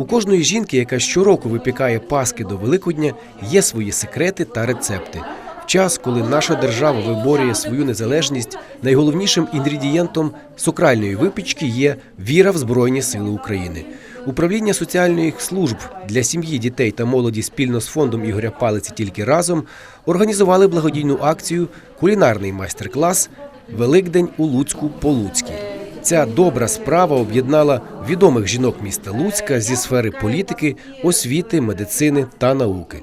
У кожної жінки, яка щороку випікає паски до Великодня, є свої секрети та рецепти. В час, коли наша держава виборює свою незалежність, найголовнішим інгредієнтом сакральної випічки є віра в Збройні Сили України. Управління соціальних служб для сім'ї, дітей та молоді спільно з фондом Ігоря Палиці тільки разом організували благодійну акцію Кулінарний майстер-клас Великдень у Луцьку по-луцьки. Ця добра справа об'єднала відомих жінок міста Луцька зі сфери політики, освіти, медицини та науки.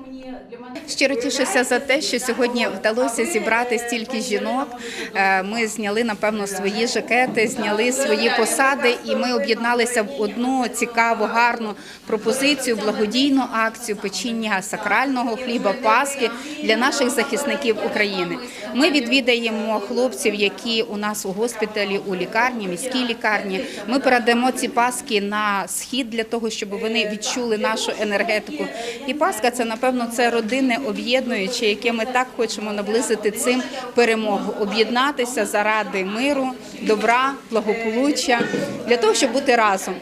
Щиро тішуся за те, що сьогодні вдалося зібрати стільки жінок. Е, Ми зняли напевно свої жакети, зняли свої посади, і ми об'єдналися в одну цікаву, гарну пропозицію, благодійну акцію печіння сакрального хліба Пасхи для наших захисників України. Ми відвідаємо хлопців, які у нас у госпіталі, у лікарні, міській лікарні. Ми передамо ці паски на схід для того, щоб вони відчули нашу енергетику. І Пасха це напевно це родинне об'єднуюче, яке ми так хочемо наблизити цим перемогу, об'єднатися заради миру, добра, благополуччя для того, щоб бути разом.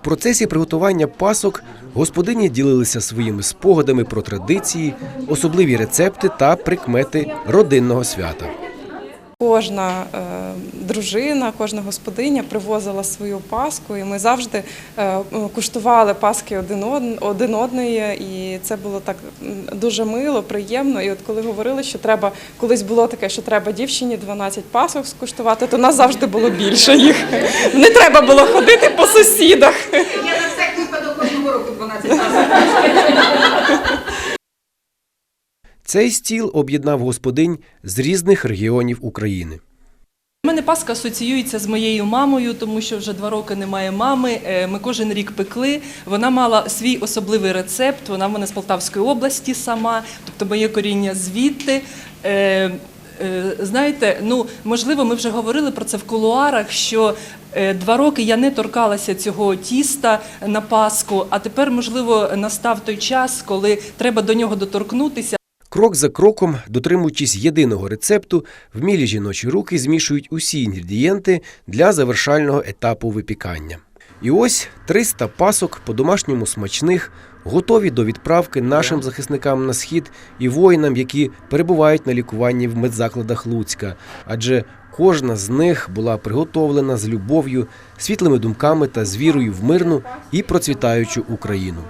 В процесі приготування пасок господині ділилися своїми спогадами про традиції, особливі рецепти та прикмети родинного свята. Кожна е, дружина, кожна господиня привозила свою паску, і ми завжди е, куштували паски один, од- один одної, і це було так дуже мило, приємно. І от коли говорили, що треба колись було таке, що треба дівчині 12 пасок скуштувати, то нас завжди було більше їх. Не треба було ходити по сусідах. я на всяк випадок кожного року 12 разів. Цей стіл об'єднав господинь з різних регіонів України. У мене Пасха асоціюється з моєю мамою, тому що вже два роки немає мами. Е, Ми кожен рік пекли. Вона мала свій особливий рецепт. Вона в мене з Полтавської області сама, тобто моє коріння звідти. Е, е, Знаєте, ну можливо, ми вже говорили про це в кулуарах. Що два роки я не торкалася цього тіста на Пасху, а тепер, можливо, настав той час, коли треба до нього доторкнутися. Крок за кроком, дотримуючись єдиного рецепту, вмілі жіночі руки змішують усі інгредієнти для завершального етапу випікання. І ось 300 пасок по-домашньому смачних, готові до відправки нашим захисникам на схід і воїнам, які перебувають на лікуванні в медзакладах Луцька. Адже кожна з них була приготовлена з любов'ю, світлими думками та з вірою в мирну і процвітаючу Україну.